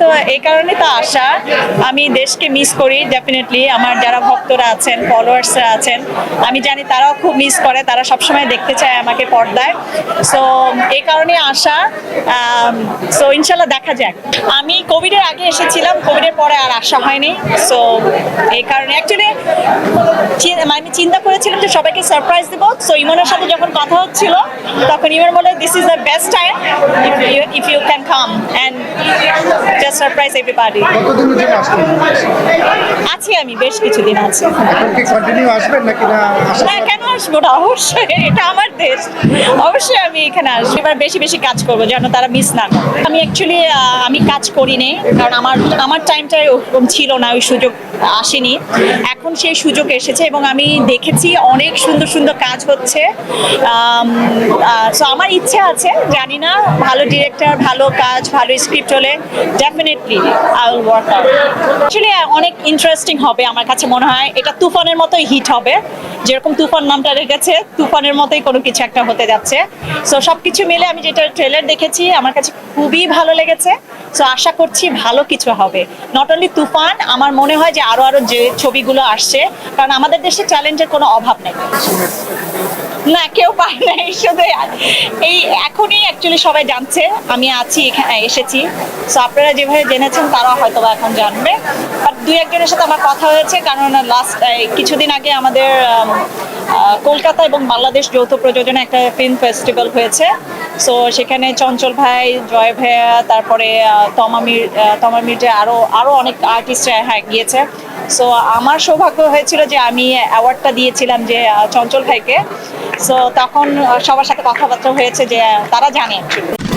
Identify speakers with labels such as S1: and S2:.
S1: তো এই কারণে তো আশা। আমি দেশকে মিস করি ডেফিনেটলি আমার যারা ভক্তরা আছেন ফলোয়ার্সরা আছেন, আমি জানি তারাও খুব মিস করে, তারা সবসময় দেখতে চায় আমাকে পর্দায়। সো এই কারণে আশা সো ইনশাল্লাহ দেখা যাক। আমি কোভিডের আগে এসেছিলাম কোভিডের পরে আর আসা হয়নি। সো এই কারণে অ্যাকচুয়ালি আমি চিন্তা করেছিলাম যে সবাইকে সারপ্রাইজ দেবো। সো ইমনের সাথে যখন কথা হচ্ছিল, তখন ইমন বলে this is the best time if you can come and surprise everybody
S2: কতদিনের জন্য আসছেন
S1: আছি আমি বেশ কিছুদিন আছি।
S2: এখন কি কন্টিনিউ আসবেন নাকি না আসবেন
S1: না আসব না, অবশ্যই। এটা আমার দেশ। অবশ্যই আমি এখানে আসব। এবার বেশি বেশি কাজ করব যেন তারা মিস না করে। আমি অ্যাকচুয়ালি আমি কাজ করিনি, কারণ আমার আমার টাইমটা ওরকম ছিল না, ওই সুযোগ আসেনি। এখন সেই সুযোগ এসেছে এবং আমি দেখেছি অনেক সুন্দর সুন্দর কাজ হচ্ছে। সো আমার ইচ্ছে আছে, জানি না, ভালো ডিরেক্টর ভালো কাজ, ভালো স্ক্রিপ্ট হলে definitely I will work out actually অনেক ইন্টারেস্টিং হবে আমার কাছে মনে হয়। এটা তুফানের মতোই হিট হবে। যেরকম তুফান নামটা কাছে তুফানের মতোই কোনো কিছু একটা হতে যাচ্ছে। সো সবকিছু মিলে আমি যেটা ট্রেলার দেখেছি, আমার কাছে খুবই ভালো লেগেছে। সো আশা করছি ভালো কিছু হবে। নট অনলি তুফান, আমার মনে হয় যে আরও আরও যে ছবিগুলো আসছে, কারণ আমাদের দেশে চ্যালেঞ্জের কোনো অভাব নেই। না, কেউ পায় না, এই শুধু এই এখনই অ্যাকচুয়ালি সবাই জানছে, আমি আছি, এখানে এসেছি। সো আপনারা যেভাবে জেনেছেন, তারা হয়তো বা এখন জানবে। বাট দুই একজনের সাথে আমার কথা হয়েছে, কারণ লাস্ট কিছুদিন আগে আমাদের কলকাতা এবং বাংলাদেশ যৌথ প্রযোজনা একটা ফিল্ম ফেস্টিভ্যাল হয়েছে। সো সেখানে চঞ্চল ভাই, জয় ভাইয়া, তারপরে আহ, তমা যে আরও আরও অনেক আর্টিস্টরা হ্যাঁ গিয়েছে সো আমার সৌভাগ্য হয়েছিল যে আমি অ্যাওয়ার্ডটা দিয়েছিলাম যে চঞ্চল ভাইকে সো তখন সবার সাথে কথাবার্তা হয়েছে যে তারা জানে actually।